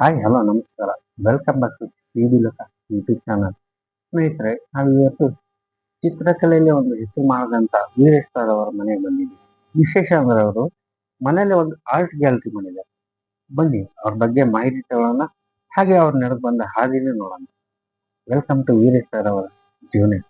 Hi, hello, ನಮಸ್ಕಾರ. Welcome back to T V Loka YouTube channel ಸ್ನೇಹಿತರೆ, ನಾವು ಇವತ್ತು ಚಿತ್ರಕಲೆಯಲ್ಲಿ ಒಂದು ಹೆಸರು ಮಾಡಿದಂಥ ವೀರೇಶ್ ಸರ್ ಅವರ ಮನೆಗೆ ಬಂದಿದ್ದೀವಿ ವಿಶೇಷ ಅಂದ್ರೆ ಅವರು ಮನೆಯಲ್ಲಿ ಒಂದು ಆರ್ಟ್ ಗ್ಯಾಲರಿ ಮಾಡಿದ್ದಾರೆ. ಬನ್ನಿ, ಅವ್ರ ಬಗ್ಗೆ ಮಾಹಿತಿ ತಗೊಳ್ಳೋಣ ಹಾಗೆ ಅವ್ರು ನಡೆದು ಬಂದ ಹಾದಿನೇ ನೋಡೋಣ. ವೆಲ್ಕಮ್ ಟು ವೀರೇಶ್ ಸರ್ ಅವರ ಜೀವನ.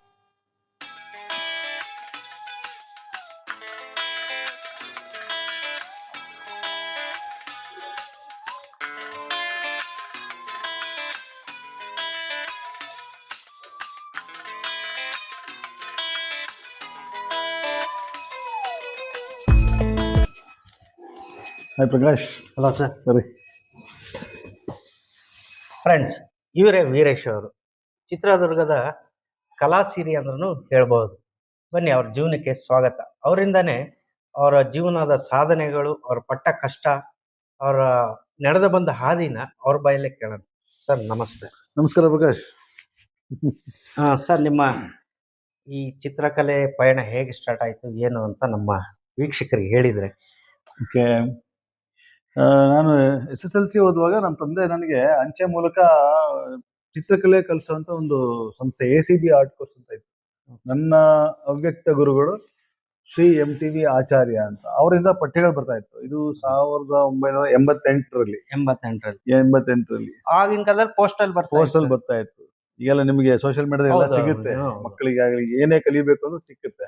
ಹಾಯ್ ಪ್ರಕಾಶ್ ಹಲೋ ಸರ್ ಸರಿ ಫ್ರೆಂಡ್ಸ್ ಇವರೇ ವೀರೇಶ್ ಅವರು. ಚಿತ್ರದುರ್ಗದ ಕಲಾಸಿರಿ ಅಂದ್ರೂ ಹೇಳ್ಬೋದು. ಬನ್ನಿ ಅವ್ರ ಜೀವನಕ್ಕೆ ಸ್ವಾಗತ. ಅವರಿಂದನೇ ಅವರ ಜೀವನದ ಸಾಧನೆಗಳು ಅವ್ರ ಪಟ್ಟ ಕಷ್ಟ ಅವರ ನಡೆದು ಬಂದ ಹಾದಿನ ಅವ್ರ ಬಾಯಲ್ಲೇ ಕೇಳೋಣ. ಸರ್ ನಮಸ್ತೆ. ನಮಸ್ಕಾರ ಪ್ರಕಾಶ್ ಹಾಂ ಸರ್ ನಿಮ್ಮ ಈ ಚಿತ್ರಕಲೆ ಪಯಣ ಹೇಗೆ ಸ್ಟಾರ್ಟ್ ಆಯಿತು ಏನು ಅಂತ ನಮ್ಮ ವೀಕ್ಷಕರಿಗೆ ಹೇಳಿದರೆ. ಓಕೆ. ನಾನು ಎಸ್ ಎಸ್ ಎಲ್ ಸಿ ಓದುವಾಗ ನಮ್ಮ ತಂದೆ ನನಗೆ ಅಂಚೆ ಮೂಲಕ ಚಿತ್ರಕಲೆ ಕಲಿಸುವಂತ ಒಂದು ಸಂಸ್ಥೆ A C B art course ಅಂತ ಇತ್ತು. ನನ್ನ ಅವ್ಯಕ್ತ ಗುರುಗಳು Shri M T V Acharya ಅಂತ. ಅವರಿಂದ ಪಠ್ಯಗಳು ಬರ್ತಾ ಇತ್ತು. ಇದು ಸಾವಿರದ ಒಂಬೈನೂರ ಎಂಬತ್ತೆಂಟರಲ್ಲಿ. ಎಂಬತ್ತೆಂಟರಲ್ಲಿ. ಎಂಬತ್ತೆಂಟರಲ್ಲಿ. ಆಗಿನ ಕಾಲದಲ್ಲಿ ಪೋಸ್ಟಲ್ ಬರ್ತಾ ಪೋಸ್ಟಲ್ ಇತ್ತು. ಬರ್ತಾ ಇತ್ತು. ಈಗೆಲ್ಲ ನಿಮಗೆ ಸೋಷಿಯಲ್ ಮೀಡಿಯಾದಲ್ಲಿ ಎಲ್ಲ ಸಿಗುತ್ತೆ. ಮಕ್ಕಳಿಗಾಗಲಿ ಏನೇ ಕಲಿಬೇಕು ಅಂದ್ರೆ ಸಿಕ್ಕುತ್ತೆ.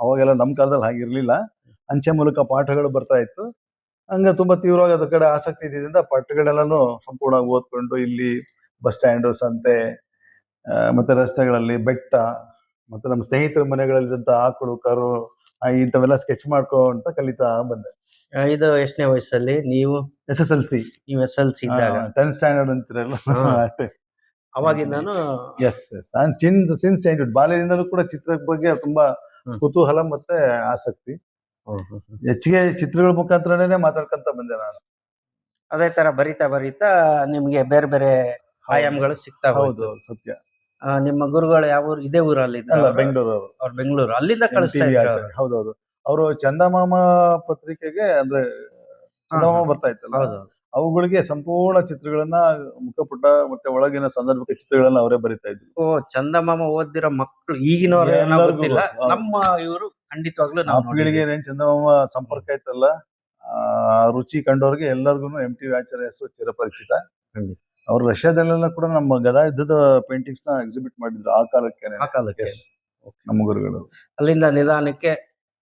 ಅವಾಗೆಲ್ಲ ನಮ್ಮ ಕಾಲದಲ್ಲಿ ಹಾಗಿರ್ಲಿಲ್ಲ. ಅಂಚೆ ಮೂಲಕ ಪಾಠಗಳು ಬರ್ತಾ ಇತ್ತು. ಹಂಗ ತುಂಬಾ ತೀವ್ರವಾಗಿ ಅದ್ರ ಕಡೆ ಆಸಕ್ತಿ ಇದ್ದಿದ್ದರಿಂದ ಪಟ್ಟುಗಳೆಲ್ಲಾನು ಸಂಪೂರ್ಣವಾಗಿ ಓದ್ಕೊಂಡು ಇಲ್ಲಿ ಬಸ್ ಸ್ಟ್ಯಾಂಡು ಸಂತೆ ಮತ್ತೆ ರಸ್ತೆಗಳಲ್ಲಿ ಬೆಟ್ಟ ಮತ್ತೆ ನಮ್ಮ ಸ್ನೇಹಿತರ ಮನೆಗಳಲ್ಲಿದ್ದಂತ ಆಕಳು ಕರು ಇಂಥವೆಲ್ಲ ಸ್ಕೆಚ್ ಮಾಡ್ಕೊಂತ ಕಲಿತಾ ಬಂದೆ. ಇದು ಎಷ್ಟನೇ ವಯಸ್ಸಲ್ಲಿ? ನೀವು? ಎಸ್ ಎಸ್ ಎಲ್ ಸಿ ನೀವು S L C tenth standard ಅಂತಿರಲ್ಲ. ಅವಾಗಿಂದಾನು? ಎಸ್ ಎಸ್ ನಾನು ಚಿನ್ಸ್ ಸಿನ್ಸ್ ಚೈಲ್ಡ್ಹುಡ್ ಬಾಲ್ಯದಿಂದಲೂ ಕೂಡ ಚಿತ್ರದ ಬಗ್ಗೆ ತುಂಬಾ ಕುತೂಹಲ ಮತ್ತೆ ಆಸಕ್ತಿ. ಹೆಚ್ಚಿಗೆ ಚಿತ್ರಗಳ ಮುಖಾಂತರನೇ ಮಾತಾಡ್ಕೊಂತ ಬಂದೆ ನಾನು. ಅದೇ ತರ ಬರಿತಾ ಬರಿತಾ ನಿಮ್ಗೆ ಬೇರೆ ಬೇರೆ ಆಯಾಮಗಳು ಸಿಗ್ತಾ ಹೌದು ಸತ್ಯ. ಆ, ನಿಮ್ಮ ಗುರುಗಳು ಯಾವ ಊರು ಇದೇ ಊರಲ್ಲಿ ಅಲ್ಲ ಬೆಂಗಳೂರು ಅವರು. ಅವ್ರು ಬೆಂಗಳೂರು. ಅಲ್ಲಿಂದ ಕಳಿಸ್ತಾ ಇದ್ರು ಆಚಾರ್ಯ. ಹೌದೌದು ಅವರು ಚಂದಮಾಮ ಪತ್ರಿಕೆಗೆ ಅಂದ್ರೆ ಚಂದಮಾಮ. ಬರ್ತಾ ಇತ್ತಲ್ಲ? ಹೌದು ಅವುಗಳಿಗೆ ಸಂಪೂರ್ಣ ಚಿತ್ರಗಳನ್ನ ಮುಖಪುಟ ಮತ್ತೆ ಒಳಗಿನ ಸಂದರ್ಭ ಚಿತ್ರಗಳನ್ನ ಅವರೇ ಬರಿತಾ ಇದ್ರು. ಓ ಚಂದಮಾಮ ಓದಿರೋ ಮಕ್ಕಳು ಈಗಿನವ್ರು ಏನೋ ಎಲ್ಲರಿಗೂ ಗೊತ್ತಿಲ್ಲ. ಗೊತ್ತು. ನಮ್ಮ ಇವರು ಖಂಡಿತವಾಗ್ಲೂ ಆ ನಾವು ಪೀಳಿಗೆ. ಏನ್ ಚಂದಮಾಮ ಸಂಪರ್ಕ ಐತಲ್ಲ ಆ ರುಚಿ ಕಂಡವ್ರಿಗೆ ಎಲ್ಲರಿಗೂ ಎಂ ಟಿ ವ್ಯಾಚರ ಹೆಸರು ಚಿರಪರಿಚಿತ. ಖಂಡಿತ. ಅವ್ರು ರಷ್ಯಾದಲ್ಲೆಲ್ಲ ಕೂಡ ನಮ್ಮ ಗದಾ ಯುದ್ಧದ ಪೇಂಟಿಂಗ್ಸ್ನ ಎಕ್ಸಿಬಿಟ್ ಮಾಡಿದ್ರು ಆ ಕಾಲಕ್ಕೆ. ಆ ಕಾಲಕ್ಕೆ. ನಮ್ಮ ಗುರುಗಳು. ಅಲ್ಲಿಂದ ನಿಧಾನಕ್ಕೆ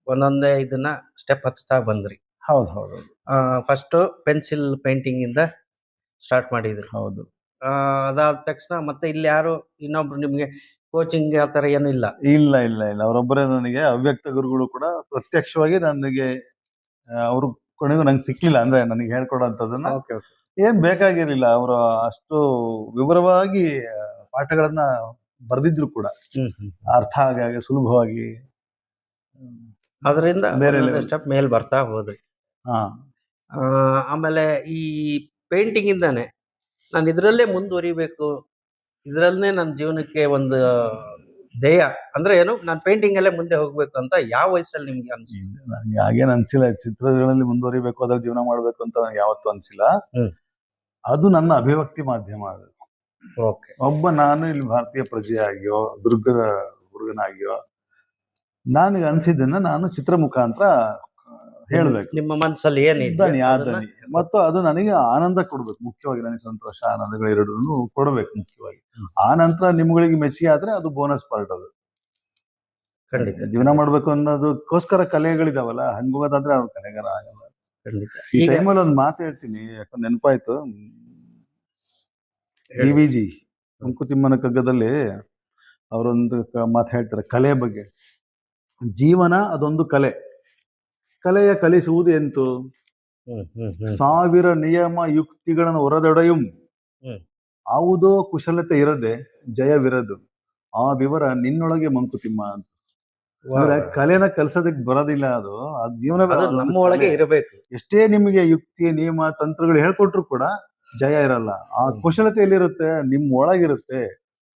ಒಂದೊಂದೇ ಇದನ್ನ ಸ್ಟೆಪ್ ಹತ್ತಾ ಬಂದ್ರಿ. ಹೌದು ಹೌದು ಫಸ್ಟ್ ಪೆನ್ಸಿಲ್ ಪೇಂಟಿಂಗ್ ಇಂದ ಸ್ಟಾರ್ಟ್ ಮಾಡಿದ್ರು. ಹೌದು. ಆ, ಅದಾದ ತಕ್ಷಣ ಮತ್ತೆ ಇಲ್ಲಿ ಯಾರು ಇನ್ನೊಬ್ರು ನಿಮ್ಗೆ ಕೋಚಿಂಗ್ ಆ ತರ ಏನು ಇಲ್ಲ. ಇಲ್ಲ ಇಲ್ಲ ಇಲ್ಲ. ಅವರೊಬ್ಬರೇ ನನಗೆ ಅವ್ಯಕ್ತ ಗುರುಗಳು ಕೂಡ ಪ್ರತ್ಯಕ್ಷವಾಗಿ ನನಗೆ ಅವರು ಕೊನೆಗೂ ನಂಗೆ ಸಿಕ್ಕಿಲ್ಲ. ಅಂದ್ರೆ ನನಗೆ ಹೇಳ್ಕೊಡೋಂಥದ್ದನ್ನ ಓಕೆ ಓಕೆ. ಏನ್ ಬೇಕಾಗಿರ್ಲಿಲ್ಲ. ಅವರು ಅಷ್ಟು ವಿವರವಾಗಿ ಪಾಠಗಳನ್ನ ಬರೆದಿದ್ರು ಕೂಡ. ಅರ್ಥ ಆಗಿ ಸುಲಭವಾಗಿ. ಅದರಿಂದ ಬೇರೆ ಸ್ಟೆಪ್ ಮೇಲ್ ಬರ್ತಾ ಹೋದ್ರಿ ಹಾ. ಆಮೇಲೆ ಈ ಪೇಂಟಿಂಗ್ ಇಂದಾನೆ ನಾನು ಇದರಲ್ಲೇ ಮುಂದುವರಿಬೇಕು. ಇದ್ರಲ್ಲೇ ನನ್ನ ಜೀವನಕ್ಕೆ ಒಂದು ಧ್ಯೇಯ. ಅಂದ್ರೆ ಏನು ನಾನು ಪೇಂಟಿಂಗ್ ಅಲ್ಲೇ ಮುಂದೆ ಹೋಗ್ಬೇಕು ಅಂತ ಯಾವ ವಯಸ್ಸಲ್ಲಿ ನಿಮ್ಗೆ ಅನ್ಸಿಲ್ಲ ನನಗೆ ಹಾಗೇನ್ ಅನ್ಸಿಲ್ಲ. ಚಿತ್ರಗಳಲ್ಲಿ ಮುಂದುವರಿಬೇಕು ಅದ್ರ ಜೀವನ ಮಾಡಬೇಕು ಅಂತ ನನಗೆ ಯಾವತ್ತೂ ಅನ್ಸಿಲ್ಲ. ಹ್ಮ್. ಅದು ನನ್ನ ಅಭಿವ್ಯಕ್ತಿ ಮಾಧ್ಯಮ ಅದು. ಓಕೆ. ಒಬ್ಬ ನಾನು ಇಲ್ಲಿ ಭಾರತೀಯ ಪ್ರಜೆಯಾಗಿಯೋ ದುರ್ಗದ ಹುಡುಗನಾಗಿಯೋ ನನಗೆ ಅನ್ಸಿದ್ದನ್ನ ನಾನು ಚಿತ್ರ ಮುಖಾಂತರ ಹೇಳ್ಬೇಕು. ನಿಮ್ಮ ಮನಸ್ಸಲ್ಲಿ ಏನಿದೆ ದನಿ ಆ ದನಿ ಮತ್ತು ಅದು ನನಗೆ ಆನಂದ ಕೊಡ್ಬೇಕು. ಮುಖ್ಯವಾಗಿ ನನಗೆ ಸಂತೋಷ ಆನಂದಗಳು ಎರಡೂ ಕೊಡ್ಬೇಕು ಮುಖ್ಯವಾಗಿ. ಆ ನಂತರ ನಿಮ್ಗಳಿಗೆ ಮೆಚ್ಚುಗೆ ಆದ್ರೆ ಅದು ಬೋನಸ್ ಪಾರ್ಟ್ ಅದು. ಖಂಡಿತ. ಜೀವನ ಮಾಡ್ಬೇಕು ಅನ್ನೋದಕ್ಕೋಸ್ಕರ ಕಲೆಗಳಿದಾವಲ್ಲ ಹಂಗೋದಾದ್ರೆ ಅವ್ರ ಕಲೆಗಾರ ಆಗಲ್ಲ. ಖಂಡಿತ. ಈ ಟೈಮಲ್ಲಿ ಒಂದು ಮಾತು ಹೇಳ್ತೀನಿ ಯಾಕಂದ್ರೆ ನೆನಪಾಯ್ತು? ಡಿ ವಿ ಜಿ ಮಂಕುತಿಮ್ಮನ ಕಗ್ಗದಲ್ಲಿ ಅವರೊಂದು ಮಾತು ಹೇಳ್ತಾರೆ ಕಲೆ ಬಗ್ಗೆ. ಜೀವನ ಅದೊಂದು ಕಲೆ. ಕಲೆಯ ಕಲಿಸುವುದು ಎಂತು? ಸಾವಿರ ನಿಯಮ ಯುಕ್ತಿಗಳನ್ನು ಹೊರದೊಡೆಯುಂ. ಯಾವುದೋ ಕುಶಲತೆ ಇರದೆ ಜಯವಿರದು ಆ ವಿವರ ನಿನ್ನೊಳಗೆ ಮಂಕುತಿಮ್ಮ ಅಂತ. ಅಂದ್ರೆ ಕಲೆನ ಕಲ್ಸೋದಕ್ಕೆ ಬರೋದಿಲ್ಲ ಅದು. ಆ ಜೀವನ ನಮ್ಮೊಳಗೆ ನಮ್ಮ ಒಳಗೆ ಇರಬೇಕು. ಎಷ್ಟೇ ನಿಮಗೆ ಯುಕ್ತಿ ನಿಯಮ ತಂತ್ರಗಳು ಹೇಳ್ಕೊಟ್ರು ಕೂಡ ಜಯ ಇರಲ್ಲ. ಆ ಕುಶಲತೆ ಎಲ್ಲಿರುತ್ತೆ ನಿಮ್ ಒಳಗಿರುತ್ತೆ.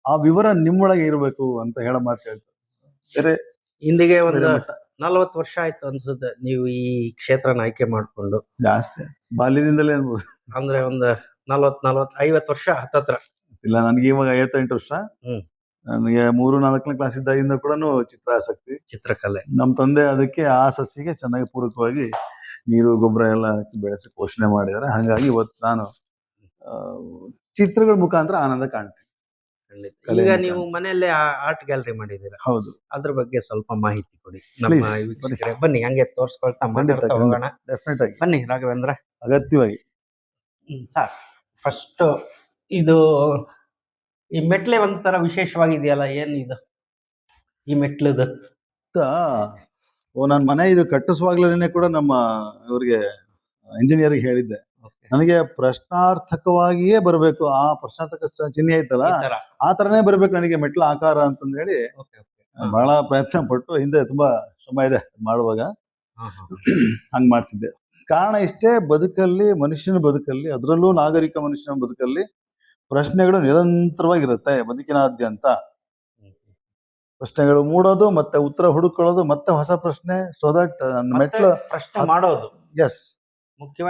ಆ ವಿವರ ನಿಮ್ಮೊಳಗೆ ಇರಬೇಕು ಅಂತ ಹೇಳ ಮಾತು ಹೇಳ್ತಾರೆ. ಹಿಂದಿಗೆ ಒಂದು. ನಲವತ್ತು ವರ್ಷ ಆಯ್ತು ಅನ್ಸುತ್ತೆ ನೀವು ಈ ಕ್ಷೇತ್ರನ ಆಯ್ಕೆ ಮಾಡ್ಕೊಂಡು. ಜಾಸ್ತಿ. ಬಾಲ್ಯದಿಂದಲೇ ಅನ್ಬೋದು. ಅಂದ್ರೆ ಒಂದು ನಲ್ವತ್ ನಲ್ವತ್ ಐವತ್ ವರ್ಷ ಹತ್ತತ್ರ. ಇಲ್ಲ ನನಗೆ ಇವಾಗ ಐವತ್ತೆಂಟು ವರ್ಷ. ಹ್ಮ್. ನನಗೆ ಮೂರು ನಾಲ್ಕನೇ ಕ್ಲಾಸ್ ಇದ್ದಾಗಿಂದ ಕೂಡ ಚಿತ್ರ ಆಸಕ್ತಿ ಚಿತ್ರಕಲೆ. ನಮ್ಮ ತಂದೆ ಅದಕ್ಕೆ ಆ ಸಸಿಗೆ ಚೆನ್ನಾಗಿ ಪೂರಕವಾಗಿ ನೀರು ಗೊಬ್ಬರ ಎಲ್ಲ ಹಾಕಿ ಬೆಳೆಸಿ ಪೋಷಣೆ ಮಾಡಿದ್ದಾರೆ. ಹಾಗಾಗಿ ಇವತ್ತು ನಾನು ಆ, ಚಿತ್ರಗಳ ಮುಖಾಂತರ ಆನಂದ ಕಾಣ್ತೀನಿ. ಖಂಡಿತ. ಈಗ. ನೀವು ಮನೆಯಲ್ಲೇ ಆರ್ಟ್ ಗ್ಯಾಲರಿ ಮಾಡಿದ್ದೀರಾ? ಹೌದು. ಅದ್ರ ಬಗ್ಗೆ ಸ್ವಲ್ಪ ಮಾಹಿತಿ ಕೊಡಿ. ನಮ್ಮ Please, ವೀಕ್ಷಕರೇ ಬನ್ನಿ ಹಂಗೆ ತೋರಿಸ್ಕೊಳ್ತಾ ಖಂಡಿತ, ಮಾತಾಡ್ತಾ ಖಂಡಿತ. ಹೋಗೋಣ. ಡೆಫಿನೆಟ್ ಆಗಿ ಬನ್ನಿ ರಾಘವೇಂದ್ರ. ಅಗತ್ಯವಾಗಿ. ಸರ್ ಫಸ್ಟ್ ಇದು ಈ ಮೆಟ್ಲೆ ಒಂಥರ ವಿಶೇಷವಾಗಿದೆಯಲ್ಲ ಏನ್ ಇದು? ಈ ಮೆಟ್ಲದು. ಓ ನಾನು ಮನೆ ಇದು ಕಟ್ಟಿಸುವಾಗ್ಲೇನೆ ಕೂಡ ನಮ್ಮ ಇವರಿಗೆ ಇಂಜಿನಿಯರ್ಗೆ ಹೇಳಿದ್ದೆ. ನನಗೆ ಪ್ರಶ್ನಾರ್ಥಕವಾಗಿಯೇ ಬರಬೇಕು. ಆ ಪ್ರಶ್ನಾರ್ಥಕ ಚಿಹ್ನೆ ಐತಲ್ಲ? ಆ ತರನೇ ಬರ್ಬೇಕು ನನಗೆ ಮೆಟ್ಲ ಆಕಾರ ಅಂತಂದ ಹೇಳಿ. ಬಹಳ ಪ್ರಯತ್ನ ಪಟ್ಟು ಹಿಂದೆ ತುಂಬಾ ಶ್ರಮ ಇದೆ ಮಾಡುವಾಗ. ಹಂಗ್ ಮಾಡ್ತಿದ್ದೆ ಕಾರಣ ಇಷ್ಟೇ ಬದುಕಲ್ಲಿ ಮನುಷ್ಯನ ಬದುಕಲ್ಲಿ ಅದರಲ್ಲೂ ನಾಗರಿಕ ಮನುಷ್ಯನ ಬದುಕಲ್ಲಿ ಪ್ರಶ್ನೆಗಳು ನಿರಂತರವಾಗಿರುತ್ತೆ ಬದುಕಿನಾದ್ಯಂತ. ಪ್ರಶ್ನೆಗಳು ಮೂಡೋದು ಮತ್ತೆ ಉತ್ತರ ಹುಡುಕೊಳ್ಳೋದು ಮತ್ತೆ ಹೊಸ ಪ್ರಶ್ನೆ ಸೊ ದಟ್ ಮೆಟ್ಲು ಪ್ರಶ್ನೆ ಮಾಡೋದು. ಎಸ್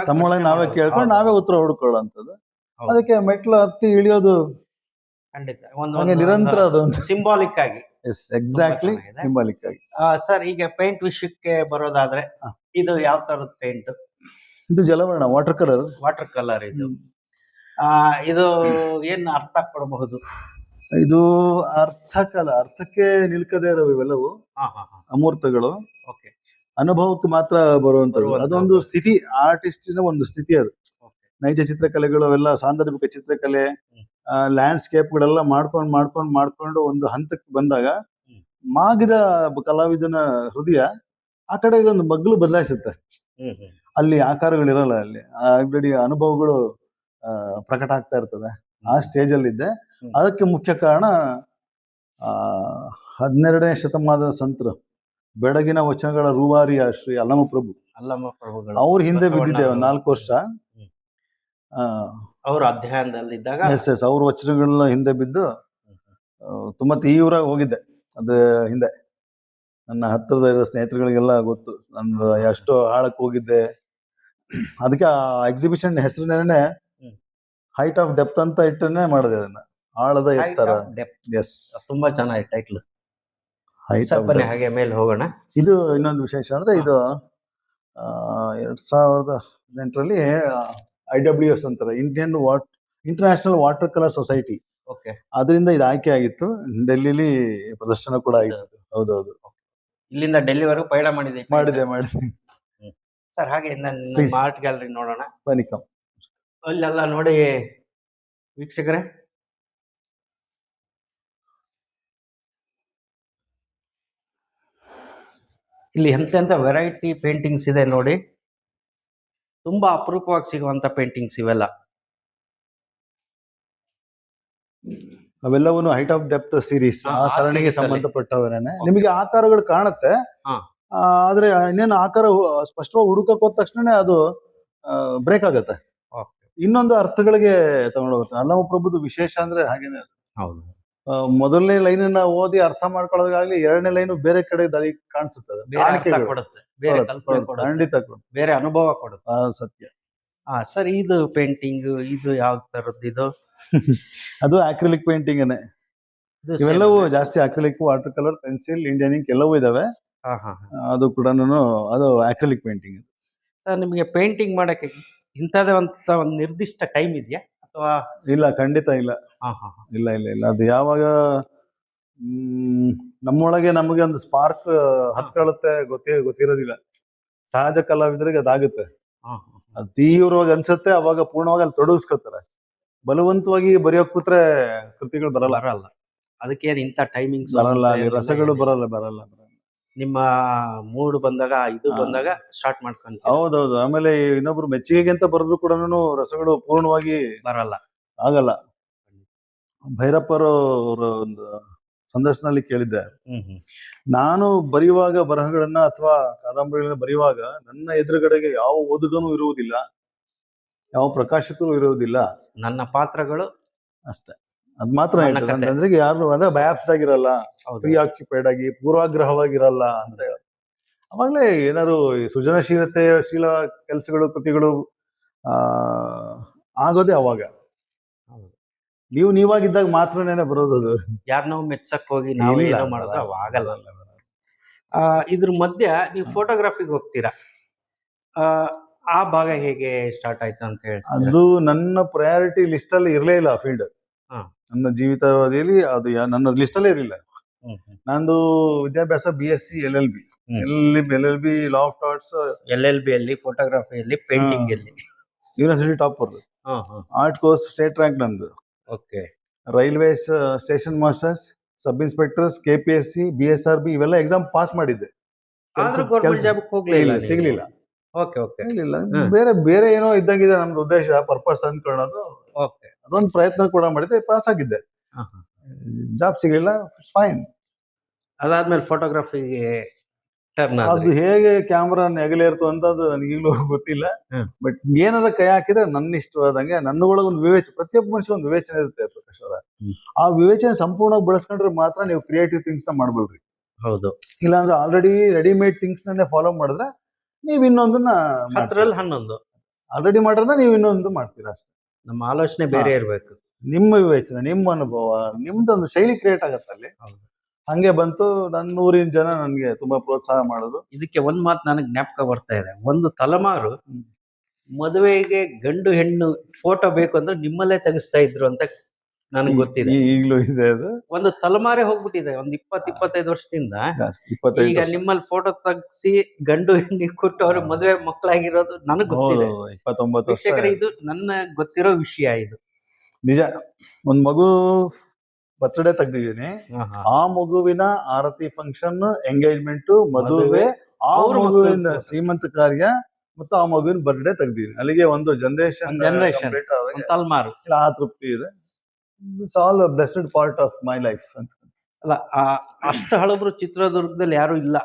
ತಮ್ಮೊಳಗೆ ನಾವೇ ಕೇಳ್ಕೊಂಡು ನಾವೇ ಉತ್ತರ ಹುಡ್ಕೊಳ್ಳುವಂಥದ್ದು ಅದಕ್ಕೆ ಮೆಟ್ಲು ಹತ್ತಿ ಇಳಿಯೋದು ಖಂಡಿತ. ಒಂದು ನಿರಂತರ ಅದು ಸಿಂಬಾಲಿಕ್ ಆಗಿ. Yes exactly. ಸಿಂಬಾಲಿಕ್ ಆಗಿ. ಸರ್ ಈಗ ಪೇಂಟ್ ವಿಷಯಕ್ಕೆ ಬರೋದಾದ್ರೆ ಇದು ಯಾವ ತರದ ಪೇಂಟ್ ಇದು ಜಲವರ್ಣ ವಾಟರ್ ಕಲರ್ ವಾಟರ್ ಕಲರ್ ಇದು. ಆ, ಇದು ಏನ್ ಅರ್ಥ ಕೊಡಬಹುದು ಇದು ಅರ್ಥ ಕಲ ಅರ್ಥಕ್ಕೆ ನಿಲ್ಕದೇ ಇರೋ ಇವೆಲ್ಲವು. ಅಮೂರ್ತಗಳು. ಓಕೆ ಅನುಭವಕ್ಕೆ ಮಾತ್ರ ಬರುವಂತದ್ದು. ಅದೊಂದು ಸ್ಥಿತಿ ಆರ್ಟಿಸ್ಟಿನ ಒಂದು ಸ್ಥಿತಿ ಅದು. ನೈಜ ಚಿತ್ರಕಲೆಗಳು ಅವೆಲ್ಲ ಸಾಂದರ್ಭಿಕ ಚಿತ್ರಕಲೆ ಲ್ಯಾಂಡ್ಸ್ಕೇಪ್ ಲ್ಯಾಂಡ್ಸ್ಕೇಪ್ಗಳೆಲ್ಲ ಮಾಡ್ಕೊಂಡು ಮಾಡ್ಕೊಂಡು ಮಾಡ್ಕೊಂಡು ಒಂದು ಹಂತಕ್ಕೆ ಬಂದಾಗ. ಮಾಗಿದ ಕಲಾವಿದನ ಹೃದಯ ಆ ಕಡೆಗೆ ಒಂದು ಮಗ್ಲು ಬದಲಾಯಿಸುತ್ತೆ. ಅಲ್ಲಿ ಆಕಾರಗಳಿರಲ್ಲ ಅಲ್ಲಿ. ಆಲ್ರೆಡಿ ಅನುಭವಗಳು ಆ, ಪ್ರಕಟ ಆಗ್ತಾ ಇರ್ತದೆ. ಆ ಸ್ಟೇಜ್ ಅಲ್ಲಿ ಇದ್ದೆ ಅದಕ್ಕೆ ಮುಖ್ಯ ಕಾರಣ ಆ ಹನ್ನೆರಡನೇ ಶತಮಾನದ ಸಂತರು. ಬೆಳಗಿನ ವಚನಗಳ ರೂವಾರಿಯ ಶ್ರೀ ಅಲ್ಲಮಪ್ರಭು. ಅಲ್ಲಮ ಪ್ರಭುಗಳು ಅವ್ರ ಹಿಂದೆ ಬಿದ್ದಿದ್ದೇವೆ ಬಿದ್ದಿದ್ದೆ ನಾಲ್ಕು ವರ್ಷ. ಅವ್ರ ಅಧ್ಯಯನದಲ್ಲಿದ್ದಾಗ ಎಸ್ ಎಸ್ ಅವ್ರ ವಚನಗಳನ್ನ ಹಿಂದೆ ಬಿದ್ದು ತುಂಬಾ ತೀವ್ರವಾಗಿ ಹೋಗಿದ್ದೆ. ಅದು ಹಿಂದೆ. ನನ್ನ ಹತ್ತಿರದ ಇರೋ ಸ್ನೇಹಿತರುಗಳಿಗೆಲ್ಲ ಗೊತ್ತು. ನಾನು ಎಷ್ಟೋ ಆಳಕ್ಕೆ ಹೋಗಿದ್ದೆ. ಅದಕ್ಕೆ ಆ ಎಕ್ಸಿಬಿಷನ್ ಹೆಸರಿನೇ ಹೈಟ್ ಆಫ್ ಡೆಪ್ತ್ ಅಂತ ಇಟ್ಟನೆ ಮಾಡಿದೆ ಅದನ್ನ. ಆಳದ ಎತ್ತರ. ಎಸ್ ತುಂಬಾ ಚೆನ್ನಾಗಿ ಟೈಟ್ಲ್ ಹೈಟ್ ಸರ್ ಆಫ್ ಬನ್ನಿ ಹಾಗೆ ಮೇಲೆ ಹೋಗೋಣ. ಇದು ಇನ್ನೊಂದು ವಿಶೇಷ ಅಂದ್ರೆ ಇದು ಎರಡ್ ಸಾವಿರದ ಹದಿನೆಂಟರಲ್ಲಿ ಐ ಡಬ್ಲ್ಯೂ ಎಸ್ ಅಂತಾರೆ Indian what international water colour society okay. ಅದರಿಂದ ಇದು ಆಯ್ಕೆ ಆಗಿತ್ತು. ಡೆಲ್ಲಿಲಿ ಪ್ರದರ್ಶನ ಕೂಡ ಆಗಿತ್ತು ಹೌದೌದು. ಇಲ್ಲಿಂದ ಡೆಲ್ಲಿವರೆಗೂ ಪಯಣ ಮಾಡಿದೆ. ಮಾಡಿದೆ ಮಾಡಿದೆ. ಸರ್ ಹಾಗೆ ನನ್ನ. ಆರ್ಟ್ ಗ್ಯಾಲರಿ ನೋಡೋಣ. ಬನಿಕಮ್ ಅಲ್ಲೆಲ್ಲ ನೋಡಿ ವೀಕ್ಷಕರೇ. ಇಲ್ಲಿ ಎಂತೆಂತ ವೆರೈಟಿ ಪೇಂಟಿಂಗ್ಸ್ ಇದೆ ನೋಡಿ. ತುಂಬಾ ಅಪರೂಪವಾಗಿ ಸಿಗುವಂತ ಪೇಂಟಿಂಗ್ಸ್ ಇವೆಲ್ಲ. ಅವೆಲ್ಲವನ್ನು ಹೈಟ್ ಆಫ್ ಡೆಪ್ತ್ ಸೀರೀಸ್ ಆ ಸರಣಿಗೆ ಸಂಬಂಧಪಟ್ಟವರೇನೆ. ನಿಮಗೆ ಆಕಾರಗಳು ಕಾಣುತ್ತೆ. ಆದ್ರೆ ಇನ್ನೇನು ಆಕಾರ ಸ್ಪಷ್ಟವಾಗಿ ಹುಡುಕಕ್ ಹೋದ ತಕ್ಷಣನೇ ಅದು ಬ್ರೇಕ್ ಆಗತ್ತೆ. ಇನ್ನೊಂದು ಅರ್ಥಗಳಿಗೆ ತಗೊಂಡೋಗುತ್ತೆ. ಅಲ್ಲಮ ಪ್ರಭುದು ವಿಶೇಷ ಅಂದ್ರೆ ಹಾಗೇನೆ ಹೌದು. ಮೊದಲನೇ ಲೈನ್ ಓದಿ ಅರ್ಥ ಮಾಡ್ಕೊಳ್ಳೋದಾಗ್ಲಿ ಎರಡನೇ ಲೈನ್ ಬೇರೆ ಕಡೆ ದಾರಿ ಕಾಣಿಸುತ್ತದೆ. ಖಂಡಿತ. ಬೇರೆ ಅನುಭವ ಕೊಡುತ್ತೆ. ಸತ್ಯ. ಹಾ ಸರ್ ಇದು ಪೇಂಟಿಂಗ್ ಇದು ಯಾವ ತರದ್ದು ಇದು? ಅದು ಆಕ್ರಿಲಿಕ್ ಪೇಂಟಿಂಗ್ ಇವೆಲ್ಲವೂ ಜಾಸ್ತಿ acrylic water colour pencil Indian ink ಎಲ್ಲವೂ ಇದಾವೆ. ಹಾ ಹಾ ಹಾ. ಅದು ಕೂಡ ಅದು ಆಕ್ರಿಲಿಕ್ ಪೇಂಟಿಂಗ್ ಸರ್ ನಿಮಗೆ ಪೇಂಟಿಂಗ್ ಮಾಡಕ್ಕೆ ಇಂಥದ್ದೇ ಒಂದು ನಿರ್ದಿಷ್ಟ ಟೈಮ್ ಇದೆಯಾ? ಅಥವಾ? ಇಲ್ಲ ಖಂಡಿತ ಇಲ್ಲ. ಹಾ ಹಾ ಹಾ. ಇಲ್ಲ ಇಲ್ಲ ಇಲ್ಲ. ಅದು ಯಾವಾಗ ನಮ್ಮೊಳಗೆ ನಮಗೆ ಒಂದು ಸ್ಪಾರ್ಕ್ ಹತ್ಕೊಳ್ಳುತ್ತೆ ಗೊತ್ತೇ ಗೊತ್ತಿರೋದಿಲ್ಲ. ಸಹಜ ಕಲಾವಿದರಿಗೆ ಅದಾಗುತ್ತೆ. ಅದು ತೀವ್ರವಾಗಿ ಅನ್ಸುತ್ತೆ ಅವಾಗ ಪೂರ್ಣವಾಗಿ ಅಲ್ಲಿ ತೊಡಗಿಸ್ಕೊತಾರೆ ಬಲವಂತವಾಗಿ ಬರೆಯೋ ಕೂತ್ರೆ ಕೃತಿಗಳು ಬರಲ್ಲ. ಬರಲ್ಲ. ಅದಕ್ಕೇನು ಇಂಥ ಟೈಮಿಂಗ್ಸ್ ಬರಲ್ಲ ರಸಗಳು ಬರಲ್ಲ ಬರಲ್ಲ. ನಿಮ್ಮ ಮೂಡ್ ಬಂದಾಗ ಇದು ಬಂದಾಗ ಸ್ಟಾರ್ಟ್ ಮಾಡ್ಕೊಂತ ಹೌದೌದು. ಆಮೇಲೆ ಇನ್ನೊಬ್ರು ಮೆಚ್ಚುಗೆಗೆ ಅಂತ ಬರೆದ್ರು ಕೂಡ ರಸಗಳು ಪೂರ್ಣವಾಗಿ ಬರಲ್ಲ. ಆಗಲ್ಲ. ಭೈರಪ್ಪರು ಅವರ ಒಂದು ಸಂದರ್ಶನದಲ್ಲಿ ಕೇಳಿದ್ದೆ. ನಾನು ಬರೆಯುವಾಗ ಬರಹಗಳನ್ನ ಅಥವಾ ಕಾದಂಬರಿಗಳನ್ನ ಬರೆಯುವಾಗ ನನ್ನ ಎದುರುಗಡೆಗೆ ಯಾವ ಓದುಗನೂ ಇರುವುದಿಲ್ಲ ಯಾವ ಪ್ರಕಾಶಕರು ಇರುವುದಿಲ್ಲ. ನನ್ನ ಪಾತ್ರಗಳು ಅಷ್ಟೇ. ಅದ್ ಮಾತ್ರ ಹೇಳ್ತಾರೆ ಕತೆ. ಅಂತಂದ್ರೆ ಯಾರು ಅಂದ್ರೆ ಬಯಾಪ್ಸ್ ಆಗಿರಲ್ಲ ಪ್ರೀ ಆಕ್ಯುಪೈಡ್ ಆಗಿ ಪೂರ್ವಾಗ್ರಹವಾಗಿರಲ್ಲ ಅಂತ ಹೇಳೋದು ಅವಾಗ್ಲೇ ಏನಾದ್ರು ಈ ಸೃಜನಶೀಲತೆ ಶೀಲ ಕೆಲಸಗಳು ಕೃತಿಗಳು ಆ ಆಗೋದೇ ಅವಾಗ. ನೀವು ನೀವಾಗಿದ್ದಾಗ ಮಾತ್ರನೇ ಬರೋದು ಅದು. ನಾವು ಮೆಚ್ಚಕ್ ಹೋಗಿ ನಾವು ಏನೋ ಮಾಡಿದ್ರೆ ಆಗಲ್ಲ. ಇದ್ರ ಮಧ್ಯ ನೀವು ಫೋಟೋಗ್ರಫಿಗೆ ಹೋಗ್ತೀರಾ? ಆ, ಆ ಭಾಗ ಹೇಗೆ ಸ್ಟಾರ್ಟ್ ಆಯ್ತು ಅಂತ ಹೇಳಿ ಅದು ನನ್ನ ಪ್ರಯಾರಿಟಿ ಲಿಸ್ಟ್ ಅಲ್ಲಿ ಇರಲೇ ಇಲ್ಲ ಫೀಲ್ಡ್. ನನ್ನ ಜೀವಿತಾವಧಿಯಲ್ಲಿ ಅದು ಯಾ- ನನ್ನ ಲಿಸ್ಟ್ ಅಲ್ಲೇ ಇರಲಿಲ್ಲ. ನಂದು ವಿದ್ಯಾಭ್ಯಾಸ B S C L L B hmm. L L L B law of arts L L B ಅಲ್ಲಿ ಫೋಟೋಗ್ರಫಿಯಲ್ಲಿ ಪೇಂಟಿಂಗ್ ಅಲ್ಲಿ. University topper art course state rank ನಂದು. Okay. Railways station masters sub inspectors K P S C B S R B ಇವೆಲ್ಲ exam pass ಮಾಡಿದ್ದೆ. ಆದ್ರೂ ಕೆಲ್ಸ- government ಕೆಲ್ಸ- job ಹೋಗ್ಲಿಲ್ಲ ಇಲ್ಲ, ಸಿಗ್ಲಿಲ್ಲ. Okay okay. ಹ್ಮ್. ಬೇರೆ ಬೇರೆ ಏನೋ ಇದ್ದಂಗಿದೆ ನಮ್ದು ಉದ್ದೇಶ ಪರ್ಪಸ್ ಅನ್ಕೊಳ್ಳೋದು. ಓಕೆ. ಅದೊಂದು ಪ್ರಯತ್ನ ಕೂಡ ಮಾಡಿದೆ ಪಾಸ್ ಆಗಿದ್ದೆ. ಜಾಬ್ ಸಿಗ್ಲಿಲ್ಲ ಫೈನ್ ಅದಾದ್ಮೇಲೆ ಫೋಟೋಗ್ರಫಿಗೆ ಟರ್ನ್ ಅದು ಹೇಗೆ ಕ್ಯಾಮ್ರಾ ನೆಗಲೇರ್ತು ಅಂತ ಅದು ನನಗೆ ಈಗಲೂ ಗೊತ್ತಿಲ್ಲ. ಬಟ್ ಏನಾರ ಕೈ ಹಾಕಿದ್ರೆ ನನ್ನ ಇಷ್ಟವಾದಂಗೆ ನನ್ನ ಒಳಗೆ ಒಂದು ವಿವೇಚನೆ ಪ್ರತಿಯೊಬ್ಬ ಮನುಷ್ಯ ಒಂದು ವಿವೇಚನೆ ಇರುತ್ತೆ ಪ್ರಕಾಶ್ ಅವರ. ಆ ವಿವೇಚನೆ ಸಂಪೂರ್ಣವಾಗಿ ಬಳಸ್ಕೊಂಡ್ರೆ ಮಾತ್ರ ನೀವು ಕ್ರಿಯೇಟಿವ್ ಥಿಂಗ್ಸ್ನ ಮಾಡ್ಬೋದ್ರಿ ಹೌದು. ಇಲ್ಲಾಂದ್ರೆ ಆಲ್ರೆಡಿ ರೆಡಿಮೇಡ್ ಥಿಂಗ್ಸ್ ನನ್ನೇ ಫಾಲೋ ಮಾಡಿದ್ರೆ ನೀವು ಇನ್ನೊಂದನ್ನ ಹನ್ನೊಂದು. ಆಲ್ರೆಡಿ ಮಾಡ್ರೆ ನೀವು ಇನ್ನೊಂದು ಮಾಡ್ತೀರಾ ಅಷ್ಟೇ. ನಮ್ಮ ಆಲೋಚನೆ ಬೇರೆ ಇರಬೇಕು. ನಿಮ್ಮ ವಿವೇಚನೆ ನಿಮ್ಮ ಅನುಭವ ನಿಮ್ದೊಂದು ಶೈಲಿ ಕ್ರಿಯೇಟ್ ಆಗತ್ತೆ ಅಲ್ಲಿ. ಹೌದು. ಹಂಗೆ ಬಂತು ನನ್ನ ಊರಿನ ಜನ ನನಗೆ ತುಂಬಾ ಪ್ರೋತ್ಸಾಹ ಮಾಡೋದು. ಇದಕ್ಕೆ ಒಂದ್ ಮಾತು ನನಗೆ ಜ್ಞಾಪಕ ಬರ್ತಾ ಇದೆ. ಒಂದು ತಲೆಮಾರು ಮದುವೆಗೆ ಗಂಡು ಹೆಣ್ಣು ಫೋಟೋ ಬೇಕು ಅಂದ್ರೆ ನಿಮ್ಮಲ್ಲೇ ತೆಗಿಸ್ತಾ ಇದ್ರು ಅಂತ ನನಗೆ ಗೊತ್ತಿದೆ. ಈಗಲೂ ಇದೆ ಅದು. ಒಂದು ತಲೆಮಾರೇ ಹೋಗ್ಬಿಟ್ಟಿದೆ. ಒಂದ್ ಇಪ್ಪತ್ ಇಪ್ಪತ್ತೈದು ವರ್ಷದಿಂದ ಈಗ. ನಿಮ್ಮಲ್ಲಿ ಫೋಟೋ ತೆಗ್ಸಿ ಗಂಡು ಹೆಣ್ಣಿಗೆ ಕೊಟ್ಟು ಅವ್ರ ಮದುವೆ ಮಕ್ಕಳಾಗಿರೋದು ನನಗೆ ಗೊತ್ತಿದೆ. ಇಪ್ಪತ್ತೊಂಬತ್ತು ವರ್ಷ ಇದು ನನ್ನ ಗೊತ್ತಿರೋ ವಿಷಯ ಇದು. ನಿಜ ಒಂದ್ ಮಗು ಬರ್ತ್ಡೇ ತೆಗ್ದಿದೀನಿ ಆ ಮಗುವಿನ ಆರತಿ ಫಂಕ್ಷನ್ ಎಂಗೇಜ್ಮೆಂಟ್ ಮದುವೆ ಆ ಅವ್ರ ಮಗುವಿನ ಸೀಮಂತ ಕಾರ್ಯ ಮತ್ತು ಆ ಮಗುವಿನ ಬರ್ತ್ಡೇ ತೆಗ್ದಿದ್ದೀನಿ. ಅಲ್ಲಿಗೆ ಒಂದು ಜನರೇಷನ್ ತಲೆಮಾರು. ಆ ತೃಪ್ತಿ ಇದೆ. It's all blessed part of my life ಅಂತ ಅಲ್ಲ ಆ- ಅಷ್ಟು ಹಳಬ್ರು ಚಿತ್ರದುರ್ಗದಲ್ಲಿ ಯಾರು ಇಲ್ಲ.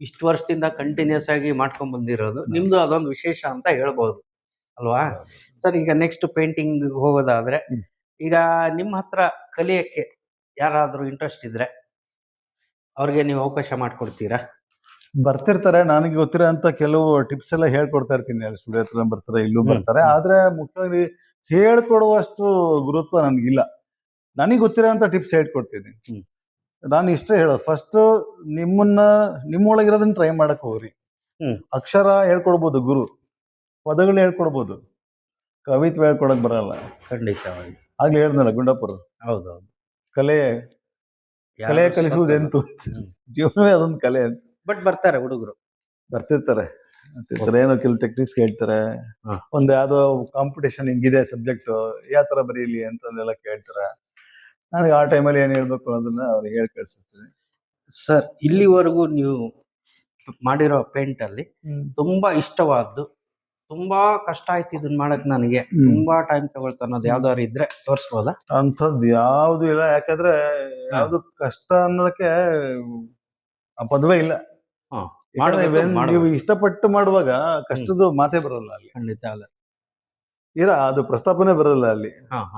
ಇಷ್ಟು ವರ್ಷದಿಂದ ಕಂಟಿನ್ಯೂಸ್ ಆಗಿ ಮಾಡ್ಕೊಂಡ್ ಬಂದಿರೋದು. ನಿಮ್ದು ಅದೊಂದು ವಿಶೇಷ ಅಂತ ಹೇಳ್ಬೋದು. ಅಲ್ವಾ? ಸರ್ ಈಗ ನೆಕ್ಸ್ಟ್ ಪೇಂಟಿಂಗ್ ಹೋಗೋದಾದ್ರೆ ಈಗ ನಿಮ್ಮ ಹತ್ರ ಕಲಿಯಕ್ಕೆ ಯಾರಾದರೂ ಇಂಟ್ರೆಸ್ಟ್ ಇದ್ರೆ ಅವ್ರಿಗೆ ನೀವು ಅವಕಾಶ ಮಾಡ್ಕೊಡ್ತೀರಾ? ಬರ್ತಿರ್ತಾರೆ. ನನಗೆ ಗೊತ್ತಿರೋ ಅಂತ ಕೆಲವು ಟಿಪ್ಸ್ ಎಲ್ಲ ಹೇಳ್ಕೊಡ್ತಾ ಇರ್ತೀನಿ. ಅಲ್ಲಿ ಸ್ಟುಡಿಯೋ ಹತ್ರ ಬರ್ತಾರೆ ಇಲ್ಲೂ ಬರ್ತಾರೆ. ಆದ್ರೆ ಮುಖ್ಯವಾಗಿ ಹೇಳ್ಕೊಡುವಷ್ಟು ಗುರುತ್ವ ನನಗಿಲ್ಲ. ನನಗೆ ಗೊತ್ತಿರೋ ಅಂತ ಟಿಪ್ಸ್ ಹೇಳ್ಕೊಡ್ತೀನಿ. ನಾನು ಇಷ್ಟೇ ಹೇಳೋದು. ಫಸ್ಟ್ ನಿಮ್ಮನ್ನ ನಿಮ್ಮೊಳಗಿರೋದನ್ನ ಟ್ರೈ ಮಾಡಕ್ ಹೋಗ್ರಿ. ಅಕ್ಷರ ಹೇಳ್ಕೊಡ್ಬೋದು ಗುರು. ಪದಗಳು ಹೇಳ್ಕೊಡ್ಬೋದು. ಕವಿತ್ವ ಹೇಳ್ಕೊಡಕ್ ಬರಲ್ಲ. ಖಂಡಿತವಾಗಿ. ಆಗ್ಲೇ ಹೇಳ್ದಲ್ಲ ಗುಂಡಪ್ಪರು? ಹೌದೌದು. ಕಲೆ ಕಲೆ ಕಲಿಸುವುದೆಂತು? ಜೀವನವೇ ಅದೊಂದು ಕಲೆ ಅಂತ. ಬಟ್ ಬರ್ತಾರೆ ಹುಡುಗರು. ಬರ್ತಿರ್ತಾರೆ. ಬರ್ತಿರ್ತಾರೆ. ಏನೋ ಕೆಲವು ಟೆಕ್ನಿಕ್ಸ್ ಹೇಳ್ತಾರೆ ಒಂದು ಒಂದ್ ಯಾವ್ದೋ ಕಾಂಪಿಟೇಷನ್ ಹಿಂಗಿದೆ ಸಬ್ಜೆಕ್ಟ್ ಯಾವ ತರ ಬರೀಲಿ ಅಂತಂದೆಲ್ಲ ಕೇಳ್ತಾರೆ. ನನಗೆ ಆ ಟೈಮಲ್ಲಿ ಏನ್ ಹೇಳ್ಬೇಕು ಅನ್ನೋದನ್ನ ಅವ್ರಿಗೆ ಹೇಳಿ ಕಳ್ಸಿರ್ತೀನಿ. ಸರ್ ಇಲ್ಲಿವರೆಗೂ ನೀವು ಮಾಡಿರೋ ಪೇಂಟ್ ಅಲ್ಲಿ ತುಂಬಾ ಇಷ್ಟವಾದ್ದು ತುಂಬಾ ಕಷ್ಟ ಆಯ್ತು ಇದನ್ನ ಮಾಡಕ್ ನನಗೆ. ತುಂಬಾ ಟೈಮ್ ತಗೊಳ್ತ ಅನ್ನೋದು ಯಾವ್ದಾದ್ರು ಇದ್ರೆ ತೋರಿಸ್ಬೋದಾ? ಅಂಥದ್ದು ಯಾವ್ದು ಇಲ್ಲ. ಯಾಕಂದ್ರೆ ಯಾವ್ದು ಕಷ್ಟ ಅನ್ನೋದಕ್ಕೆ ಆ ಪದವೇ ಇಲ್ಲ. ನೀವು ಇಷ್ಟಪಟ್ಟು ಮಾಡುವಾಗ ಕಷ್ಟದ ಮಾತೇ ಬರಲ್ಲ ಅಲ್ಲಿ. ಖಂಡಿತ ಅಲ್ಲ. ಇರ ಅದು ಪ್ರಸ್ತಾಪನೆ ಬರಲ್ಲ ಅಲ್ಲಿ.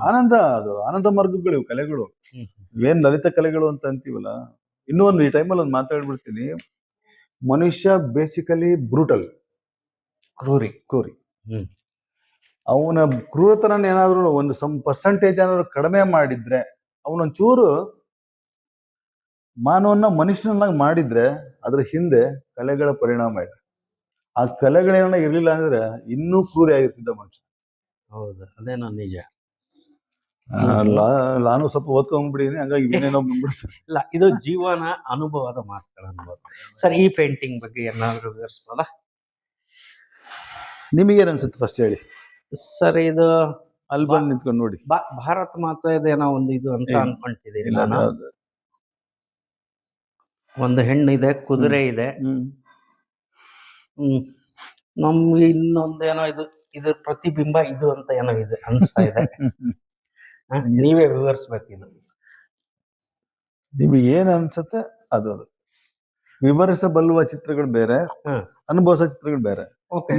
ಆನಂದ ಅದು ಆನಂದ ಮಾರ್ಗಗಳು ಇವು ಕಲೆಗಳು. ಏನ್ ಲಲಿತ ಕಲೆಗಳು ಅಂತ ಅಂತೀವಲ್ಲ ಇನ್ನೂ ಒಂದು ಈ ಟೈಮಲ್ಲಿ ಒಂದು ಮಾತಾಡ್ಬಿಡ್ತೀನಿ ಮನುಷ್ಯ ಬೇಸಿಕಲಿ ಬ್ರೂಟಲ್ ಕ್ರೂರಿ. ಕ್ರೂರಿ. ಅವನ ಕ್ರೂರತನ ಏನಾದ್ರು ಒಂದು ಸಮ್ ಪರ್ಸೆಂಟೇಜ್ ಏನಾದ್ರು ಕಡಿಮೆ ಮಾಡಿದ್ರೆ ಅವನೊಂಚೂರು ಮಾನವನ್ನ ಮನುಷ್ಯನನ್ನಾಗಿ ಮಾಡಿದ್ರೆ ಅದ್ರ ಹಿಂದೆ ಕಲೆಗಳ ಪರಿಣಾಮ ಇದೆ. ಆ ಕಲೆಗಳೇನ ಇರಲಿಲ್ಲ ಅಂದ್ರೆ ಇನ್ನೂ ಕ್ರೂರಿ ಆಗಿರ್ತಿದ್ದ ಮನುಷ್ಯ. ಹೌದು ಅದೇನೋ ನಿಜ. ನಾನು ಸ್ವಲ್ಪ ಓದ್ಕೊಂಡ್ಬಿಡೀನಿ ಹಂಗಾಗಿ ಏನೇನೋ ಇಲ್ಲ ಇದು ಜೀವನ ಅನುಭವದ ಮಾತುಗಳು ಅನ್ಬೋದು. ಸರ್ ಈ ಪೇಂಟಿಂಗ್ ಬಗ್ಗೆ ಏನಾದ್ರು ವಿವರಿಸ್ಬೋದ? ನಿಮಗೇನ್ ಅನ್ಸುತ್ತೆ ಫಸ್ಟ್ ಹೇಳಿ. ಸರ್ ಇದು ಅಲ್ಲಿ ಬಂದು ನಿಂತ್ಕೊಂಡು ನೋಡಿ. ಭಾರತ ಇದೇನೋ ಒಂದು ಇದು ಅಂತ. ಅನ್ಕೊಂತಿದ್ದೀನಿ ನಾನು. ಅದು- ಹೆಣ್ಣು ಇದೆ ಕುದುರೆ ಇದೆ. ಹ್ಮ್. ಹ್ಮ್. ನಮ್ಗೆ ಇನ್ನೊಂದೇನೋ ಇದು ಇದು ಪ್ರತಿಬಿಂಬ ಇದು ಅಂತ ಏನೋ ಇದೆ ಅನಿಸ್ತಾ ಇದೆ. ನೀವೇ ವಿವರಿಸ್ಬೇಕು ಇದು. ನಿಮಗೆ ಏನ್ ಅನ್ಸುತ್ತೆ ಅದು ಅದು. ವಿವರಿಸಬಲ್ಲುವ ಚಿತ್ರಗಳು ಬೇರೆ. ಅನುಭವಿಸೋ ಚಿತ್ರಗಳು ಬೇರೆ.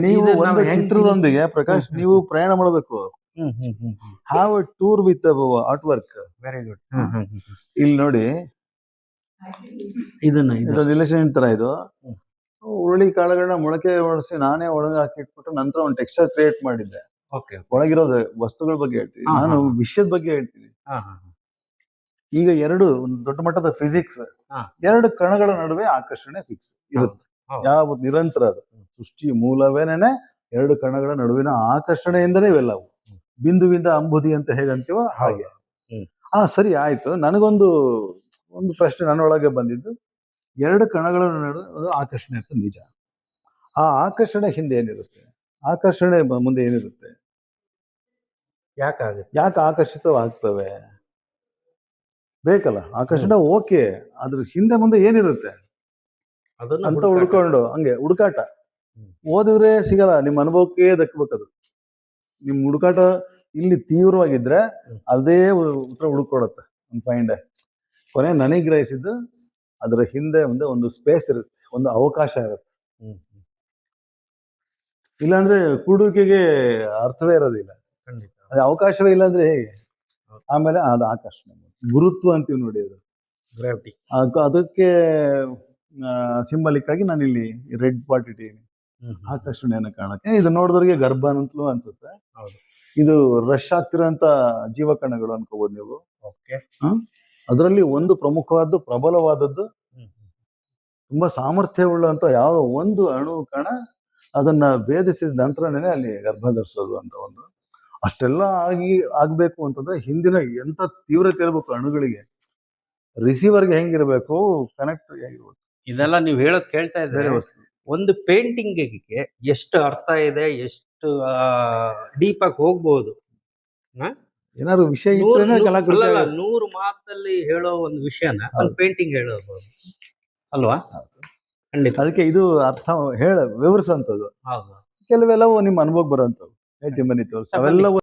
ನೀವು ಒಂದು ಚಿತ್ರದೊಂದಿಗೆ ಪ್ರಕಾಶ್ ನೀವು ಪ್ರಯಾಣ ಮಾಡಬೇಕು. Hmm hmm hmm hmm. Have a tour with art work very good. ಇಲ್ಲಿ ನೋಡಿ ಇದನ್ನ ಇದೊಂದು ತರ ಇದು. ಹುರುಳಿ ಕಾಳುಗಳನ್ನ ಮೊಳಕೆ ಒಡಿಸಿ ನಾನೇ ಒಳಗೆ ಹಾಕಿಟ್ಬಿಟ್ಟು ನಂತರ ಒಂದು ಟೆಕ್ಸ್ಚರ್ ಕ್ರಿಯೇಟ್ ಮಾಡಿದ್ದೆ. ಒಳಗಿರೋದು ವಸ್ತುಗಳ ಬಗ್ಗೆ ಹೇಳ್ತೀನಿ. ನಾನು. ವಿಷಯದ ಬಗ್ಗೆ ಹೇಳ್ತೀನಿ. ಈಗ ಎರಡು ಒಂದು ದೊಡ್ಡ ಮಟ್ಟದ ಫಿಸಿಕ್ಸ್ ಎರಡು ಕಣಗಳ ನಡುವೆ ಆಕರ್ಷಣೆ ಫಿಕ್ಸ್ ಇರುತ್ತೆ. ಯಾವ ನಿರಂತರ ಅದು. ಸೃಷ್ಟಿ ಮೂಲವೇನೇನೆ ಎರಡು ಕಣಗಳ ನಡುವಿನ ಆಕರ್ಷಣೆಯಿಂದನೇ ಇವೆಲ್ಲವು. ಬಿಂದುವಿಂದ ಅಂಬುದಿ ಅಂತ ಹೇಗಂತೀವೋ ಹಾಗೆ. ಹಾ ಸರಿ ಆಯ್ತು. ನನಗೊಂದು ಒಂದು ಪ್ರಶ್ನೆ ನನ್ನೊಳಗೆ ಬಂದಿದ್ದು. ಎರಡು ಕಣಗಳ ನಡುವೆ ಆಕರ್ಷಣೆ ಅಂತ ನಿಜ. ಆ ಆಕರ್ಷಣೆ ಹಿಂದೆ ಏನಿರುತ್ತೆ? ಆಕರ್ಷಣೆ ಮುಂದೆ ಏನಿರುತ್ತೆ? ಯಾಕಾಗುತ್ತೆ? ಯಾಕೆ ಆಕರ್ಷಿತವಾಗ್ತವೆ? ಬೇಕಲ್ಲ. ಆಕರ್ಷಣೆ ಓಕೆ ಅದ್ರ ಹಿಂದೆ ಮುಂದೆ ಏನಿರುತ್ತೆ? ಅಂತ. ಹುಡ್ಕೊಂಡು ಹಂಗೆ ಹುಡುಕಾಟ. ಓದಿದ್ರೆ ಸಿಗಲ್ಲ. ನಿಮ್ಮ ಅನುಭವಕ್ಕೆ ದಕ್ಕಬೇಕದು ನಿಮ್ ಹುಡುಕಾಟ ಇಲ್ಲಿ ತೀವ್ರವಾಗಿದ್ರೆ. ಅದೇ ಉತ್ತರ ಹುಡುಕೊಡುತ್ತೆ ಒಂದು ಫೈಂಡ್ ಕೊನೆ ನನಗೆ ಗ್ರಹಿಸಿದ್ದು ಅದರ ಹಿಂದೆ ಒಂದು ಒಂದು ಸ್ಪೇಸ್ ಇರುತ್ತೆ ಒಂದು ಅವಕಾಶ ಇರುತ್ತೆ. ಇಲ್ಲಾಂದ್ರೆ ಕುಡುಕೆಗೆ ಅರ್ಥವೇ ಇರೋದಿಲ್ಲ. ಖಂಡಿತ. ಅದು ಅವಕಾಶವೇ ಇಲ್ಲ ಅಂದ್ರೆ ಹೇಗೆ? ಆಮೇಲೆ ಅದು ಆಕರ್ಷಣೆ ಗುರುತ್ವ ಅಂತೀವಿ ನೋಡಿ ಅದು. ಗ್ರಾವಿಟಿ ಅದಕ್ಕೆ ಸಿಂಬಲಿಕ್ ಆಗಿ ನಾನು ಇಲ್ಲಿ ರೆಡ್ ಪಾಟ್ ಇಟ್ಟಿದ್ದೀನಿ ಆಕರ್ಷಣೆಯನ್ನು ಕಾಣಕ್ಕೆ ಇದು ನೋಡಿದವ್ರಿಗೆ ಗರ್ಭ ಅಂತಲೂ ಅನ್ಸುತ್ತೆ. ಹೌದು. ಇದು ರಶ್ ಆಗ್ತಿರೋಂಥ ಜೀವಕಣಗಳು ಅನ್ಕೋಬಹುದು ನೀವು. ಓಕೆ. ಅದರಲ್ಲಿ ಒಂದು ಪ್ರಮುಖವಾದ್ದು ಪ್ರಬಲವಾದದ್ದು ತುಂಬಾ ಸಾಮರ್ಥ್ಯವುಳ್ಳಂತ ಯಾವ ಒಂದು ಅಣು ಕಣ ಅದನ್ನ ಭೇದಿಸಿದ ನಂತರನೇ ಅಲ್ಲಿ ಗರ್ಭ ಧರಿಸೋದು ಅಂತ ಒಂದು. ಅಷ್ಟೆಲ್ಲ ಆಗಿ ಆಗ್ಬೇಕು ಅಂತಂದ್ರೆ ಹಿಂದಿನ ಎಂತ ತೀವ್ರತೆ ಇರಬೇಕು ಅಣುಗಳಿಗೆ ರಿಸೀವರ್ಗೆ ಹೆಂಗಿರ್ಬೇಕು ಕನೆಕ್ಟ್ ಆಗಿರ್ಬೇಕು. ಇದೆಲ್ಲ ನೀವು ಹೇಳೋದ್ ಕೇಳ್ತಾ ಇದ್ದೀರಿ ಒಂದು ಪೇಂಟಿಂಗ್ಗೆ ಎಷ್ಟು ಅರ್ಥ ಇದೆ ಎಷ್ಟು ಡೀಪ್ ಆಗಿ ಹೋಗ್ಬೋದು. ಏನಾದ್ರು ವಿಷಯ ನೂರು- ಮಾತಲ್ಲಿ ಹೇಳೋ ಒಂದು ವಿಷಯನ ಒಂದು ಪೇಂಟಿಂಗ್ ಹೇಳಬಹುದು ಅಲ್ವಾ? ಖಂಡಿತ. ಅದಕ್ಕೆ ಇದು ಅರ್ಥ ಹೇಳ ವಿವರಿಸಂತದ್ದು ಹೌದು. ಕೆಲವೆಲ್ಲವೂ ನಿಮ್ಮ ಅನುಭವಕ್ಕೆ ಬರೋಂಥವು ಹೇಳ್ತೀನಿ ಬನ್ನಿ ತೋರಿಸಿ. ಅವೆಲ್ಲವೂ